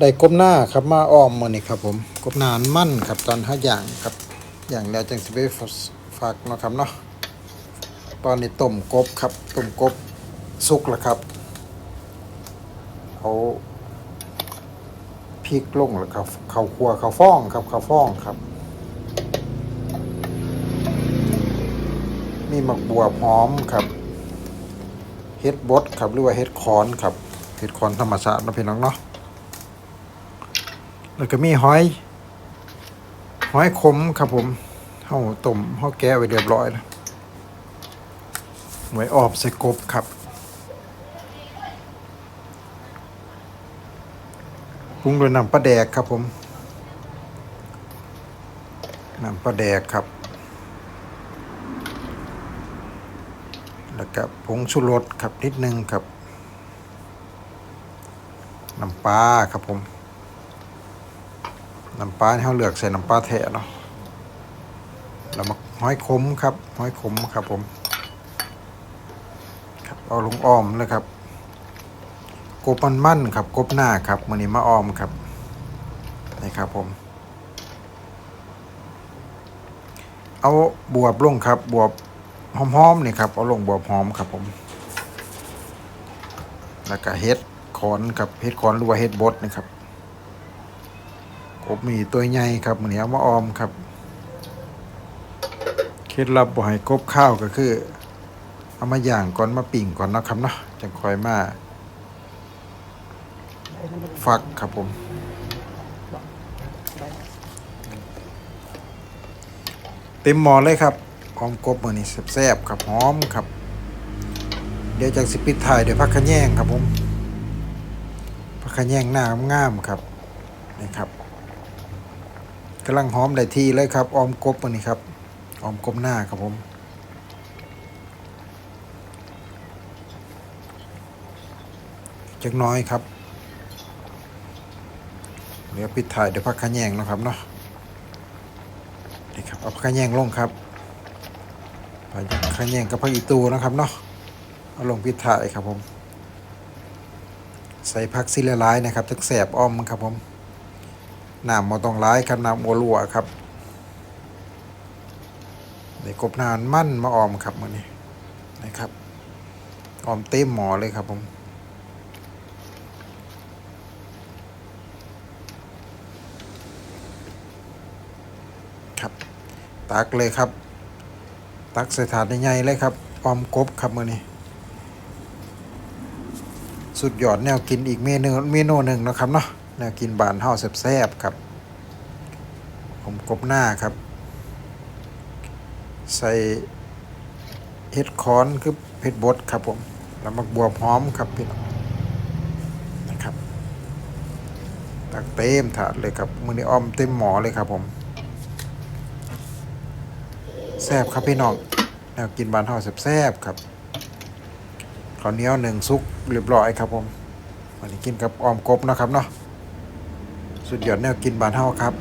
ได้กบหน้าครับมาอ้อมมือนี้ครับผมกบหน้านมั่นครับตอนห้าอย่างครับ อย่างแล้วจังสิไปฝากเนาะครับเนาะตอนนี้ต้มกบครับต้มกบสุกแล้วครับเอาพริกลงแล้วครับข้าวคั่วข้าวฟ่องครับข้าวฟ่องครับ มีหมักบัวพร้อมครับเฮ็ดบดครับหรือว่าเฮ็ดคอนครับเฮ็ดคอนธรรมชาตินะพี่น้องเนาะ แล้วก็มีหอยหอยขมครับผมเฮาต้มเฮาแกะไว้เรียบร้อยแล้วไว้ออบใส่กบครับปรุงด้วยน้ำปลาแดกครับผมน้ำปลาแดกครับ แล้วก็ผงชูรสครับนิดนึงครับ น้ำปลาครับผม น้ำปลาที่เขาเลือกใส่น้ำปลาแท้เนาะแล้วมาห้อยขมครับห้อยขมครับผมครับเอาลงอ้อมเลยครับ กบมันมั่นครับ กบหน้าครับมันนี้มาอ้อมครับนี่ครับผม เอาบวบลงครับ บวบหอมๆนี่ครับ เอาลงบวบหอมครับผม แล้วก็เฮ็ดขอนครับเฮ็ดขอนหรือว่าเฮ็ดบดนี่ครับ กบมีตัวใหญ่ครับมันนี้เอามาออมครับ เคล็ดลับบ่ให้กบข้าวก็คือ เอามาย่างก่อนมาปิ่งก่อนนะครับเนาะจังคอยมาฟักครับผมเต็มหมอเลยครับออมกบมือนี้แซ่บๆครับหอมครับ เดี๋ยวจากสิปิดถ่ายเดี๋ยวพักขะแยงครับผมพักขะแยงหน้างามๆครับนี่ครับ กำลังหอมได้ที่เลยครับ ออมกบอันนี้ครับ ออมกบหน้าครับผมจักน้อยครับเดี๋ยวปิดถ่ายเดี๋ยวพักขะแยงนะครับเนาะนี่ครับเอาพักขะแยงลงครับพักขะแยงกับพักอีตูนะครับเนาะเอาลงปิดถ่ายครับผม ใส่ผักซิลลายนะครับทั้งแสบอ้อมครับผม น้ำมาต้องร้ายครับน้ำโอลัวครับในกบนานมั่นมาออมครับมือนี้นะครับ ออมเต็มหมอเลยครับผมครับ ตักเลยครับ ตักใส่ถาดใหญ่ๆเลยครับออมกบครับมือนี้สุดยอดแนวกินอีกเมนูเมนูหนึ่งนะครับเนาะ แนวกินบานเฮาแซ่บๆครับ ผมกบหน้าครับ ใส่เห็ดคอนคือเห็ดบดครับผม แล้วมักบวบหอมครับพี่น้องนะครับ ตักเต็มถาดเลยครับ มือนี้อ้อมเต็มหมอเลยครับผม แซ่บครับพี่น้อง แนวกินบานเฮาแซ่บๆครับข้าวเหนียวหนึ่งซุกเรียบร้อยครับผมวันนี้กินกับออมกบนะครับเนาะ สุดยอดแนวกินบานเฮาครับ